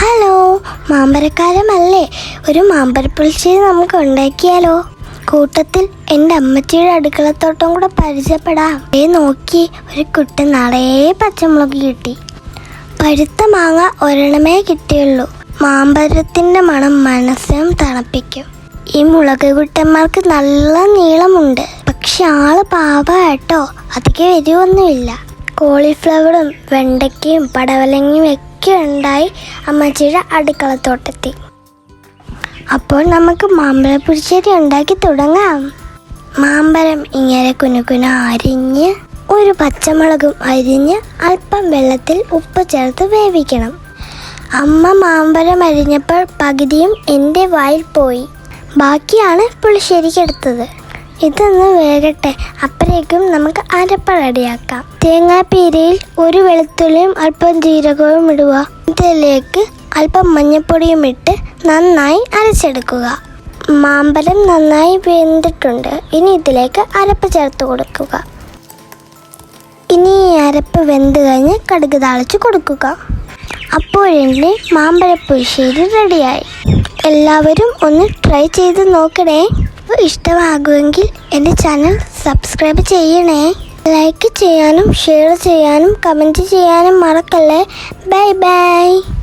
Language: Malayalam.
ഹലോ മാമ്പരക്കാലമല്ലേ ഒരു മാമ്പരപ്പുളിശ്ശേരി നമുക്ക് ഉണ്ടാക്കിയാലോ? കൂട്ടത്തിൽ എന്റെ അമ്മച്ചിയുടെ അടുക്കളത്തോട്ടം കൂടെ പരിചയപ്പെടാം. ഏ നോക്കി ഒരു കുട്ടി നിറയെ പച്ചമുളക് കിട്ടി. പഴുത്ത മാങ്ങ ഒരെണ്ണമേ കിട്ടിയുള്ളൂ. മാമ്പരത്തിന്റെ മണം മനസ്സിനും തണുപ്പിക്കും. ഈ മുളക് കുട്ടന്മാർക്ക് നല്ല നീളമുണ്ട്. പക്ഷെ ആൾ പാവ കേട്ടോ അധികം എരിവൊന്നുമില്ല. കോളിഫ്ലവറും വെണ്ടയ്ക്കയും പടവലങ്ങയും ഒക്കെ ഉണ്ടായി അമ്മച്ചിയുടെ അടുക്കളത്തോട്ടത്തിൽ അപ്പോൾ നമുക്ക് മാമ്പഴ പുളിശ്ശേരി ഉണ്ടാക്കി തുടങ്ങാം. മാമ്പഴം ഇങ്ങനെ കുനുകുന അരിഞ്ഞ് ഒരു പച്ചമുളകും അരിഞ്ഞ് അല്പം വെള്ളത്തിൽ ഉപ്പ് ചേർത്ത് വേവിക്കണം. അമ്മ മാമ്പഴം അരിഞ്ഞപ്പോൾ പകുതിയും എന്റെ വായിൽ പോയി. ബാക്കിയാണ് പുളിശ്ശേരിക്ക് എടുത്തത്. ഇതൊന്ന് വേകട്ടെ. അപ്പോഴേക്കും നമുക്ക് അരപ്പ റെഡിയാക്കാം. തേങ്ങാപ്പീരയിൽ ഒരു വെളുത്തുള്ളിയും അല്പം ജീരകവും ഇടുക. ഇതിലേക്ക് അല്പം മഞ്ഞൾപ്പൊടിയും ഇട്ട് നന്നായി അരച്ചെടുക്കുക. മാമ്പഴം നന്നായി വെന്തിട്ടുണ്ട്. ഇനി ഇതിലേക്ക് അരപ്പ് ചേർത്ത് കൊടുക്കുക. ഇനി ഈ അരപ്പ് വെന്ത് കഴിഞ്ഞ് കടുക് താളിച്ച് കൊടുക്കുക. അപ്പോഴെന്റെ മാമ്പഴപ്പുളിശ്ശേരി റെഡിയായി. എല്ലാവരും ഒന്ന് ട്രൈ ചെയ്ത് നോക്കണേ. ഇഷ്ടമാകുമെങ്കിൽ എന്റെ ചാനൽ സബ്സ്ക്രൈബ് ചെയ്യണേ. ലൈക്ക് ചെയ്യാനും ഷെയർ ചെയ്യാനും കമന്റ് ചെയ്യാനും മറക്കല്ലേ. Bye bye.